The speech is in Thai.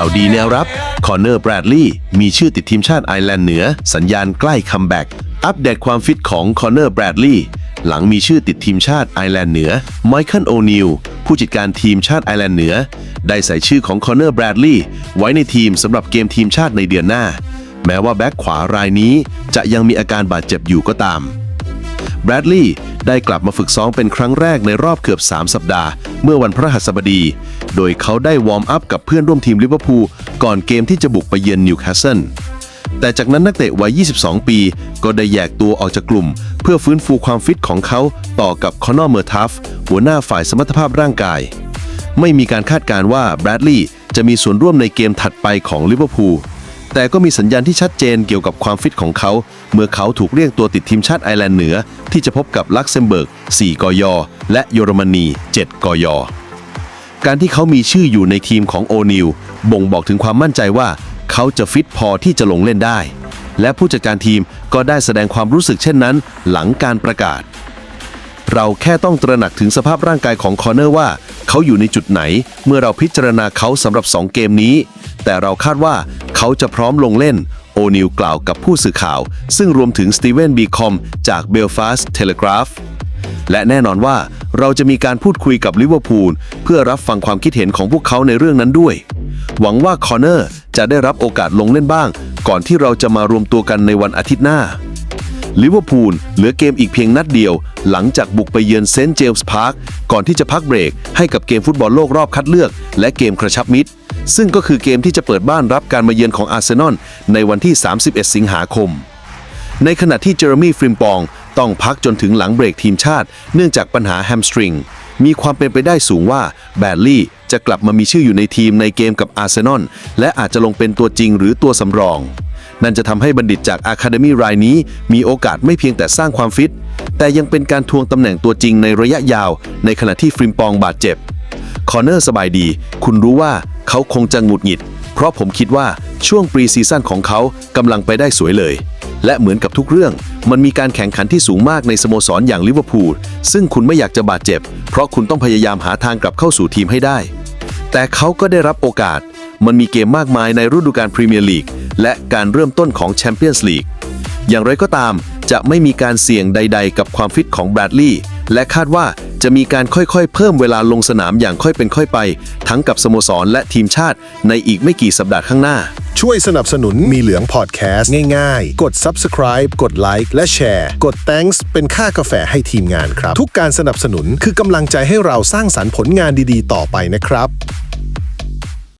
ข่าวดีแนวรับ คอเนอร์แบรดลีย์มีชื่อติดทีมชาติไอร์แลนด์เหนือ สัญญาณใกล้คัมแบ็กอัปเดตความฟิตของคอเนอร์แบรดลีย์หลังมีชื่อติดทีมชาติไอร์แลนด์เหนือไมเคิลโอนิลผู้จัดการทีมชาติไอร์แลนด์เหนือ ได้ใส่ชื่อของคอเนอร์แบรดลีย์ไว้ในทีมสำหรับเกมทีมชาติในเดือนหน้า แม้ว่าแบ็กขวารายนี้จะยังมีอาการบาดเจ็บอยู่ก็ตามแบรดลีย์ได้กลับมาฝึกซ้อมเป็นครั้งแรกในรอบเกือบ 3 สัปดาห์ เมื่อวันพฤหัสบดี โดยเขาได้วอร์มอัพกับเพื่อนร่วมทีมลิเวอร์พูลก่อนเกมที่จะบุกไปเยือนนิวคาสเซิลแต่จากนั้นนักเตะวัย 22 ปี ก็ได้แยกตัวออกจากกลุ่ม เพื่อฟื้นฟูความฟิตของเขาต่อกับคอนอร์เมอร์ทัฟหัวหน้าฝ่ายสมรรถภาพร่างกาย ไม่มีการคาดการณ์ว่าแบรดลีย์จะมีส่วนร่วมในเกมถัดไปของลิเวอร์พูลแต่ก็มีสัญญาณที่ชัดเจนเกี่ยวกับความฟิตของเขา เมื่อเขาถูกเรียกตัวติดทีมชาติไอร์แลนด์เหนือ ที่จะพบกับลักเซมเบิร์ก 4 กย และเยอรมนี 7 กย การที่เขามีชื่ออยู่ในทีมของโอนิลบ่งบอกถึงความมั่นใจว่าเขาจะฟิตพอที่จะลงเล่นได้ และผู้จัดการทีมก็ได้แสดงความรู้สึกเช่นนั้น หลังการประกาศ เราแค่ต้องตระหนักถึงสภาพร่างกายของคอเนอร์ว่า เขาอยู่ในจุดไหน เมื่อเราพิจารณาเขาสำหรับ 2 เกมนี้ แต่เราคาดว่าเขาจะพร้อมลงเล่นโอนิลกล่าวกับผู้สื่อข่าว ซึ่งรวมถึงสตีเวนบีคอมจากเบลฟาสต์เทเลกราฟ และแน่นอนว่าเราจะมีการพูดคุยกับลิเวอร์พูลเพื่อรับฟังความคิดเห็นของพวกเขาในเรื่องนั้นด้วย หวังว่าคอนเนอร์จะได้รับโอกาสลงเล่นบ้าง ก่อนที่เราจะมารวมตัวกันในวันอาทิตย์หน้าลิเวอร์พูลเหลือเกมอีกเพียงนัดเดียว หลังจากบุกไปเยือนเซนต์เจมส์พาร์คก่อนที่จะพักเบรก ให้กับเกมฟุตบอลโลกรอบคัดเลือก และเกมกระชับมิตร ซึ่งก็คือเกมที่จะเปิดบ้านรับการมาเยือนของอาร์เซนอลในวันที่ 31 สิงหาคม ในขณะที่เจอร์มี่ฟริมปอง ต้องพักจนถึงหลังเบรกทีมชาติ เนื่องจากปัญหาแฮมสตริง มีความเป็นไปได้สูงว่าแบดลี่จะกลับมามีชื่ออยู่ในทีมในเกมกับอาร์เซนอลและอาจจะลงเป็นตัวจริงหรือตัวสำรอง นั่นจะทำให้บัณฑิตจากอะคาเดมีรายนี้ มีโอกาสไม่เพียงแต่สร้างความฟิต แต่ยังเป็นการทวงตำแหน่งตัวจริงในระยะยาว ในขณะที่ฟริมปองบาดเจ็บคอเนอร์สบายดี คุณรู้ว่าเขาคงจะหงุดหงิด เพราะผมคิดว่าช่วงปรีซีซั่นของเขากำลังไปได้สวยเลย และเหมือนกับทุกเรื่อง มันมีการแข่งขันที่สูงมากในสโมสรอย่างลิเวอร์พูลซึ่งคุณไม่อยากจะบาดเจ็บ เพราะคุณต้องพยายามหาทางกลับเข้าสู่ทีมให้ได้ แต่เขาก็ได้รับโอกาส มันมีเกมมากมายในฤดูกาลพรีเมียร์ลีกและการเริ่มต้นของแชมเปี้ยนส์ลีกอย่างไรก็ตามจะไม่มีการเสี่ยงใด ๆ กับความฟิตของแบรดลีย์และคาดว่า จะมีการค่อยๆ เพิ่มเวลาลงสนามอย่างค่อยเป็นค่อยไป ทั้งกับสโมสรและทีมชาติในอีกไม่กี่สัปดาห์ข้างหน้า ช่วยสนับสนุนมีเหลืองพอดแคสต์ง่ายๆ กด subscribe กดไลค์และแชร์ กด thanks เป็นค่ากาแฟให้ทีมงานครับ ทุกการสนับสนุนคือกำลังใจให้เราสร้างสรรค์ผลงานดีๆ ต่อไปนะครับ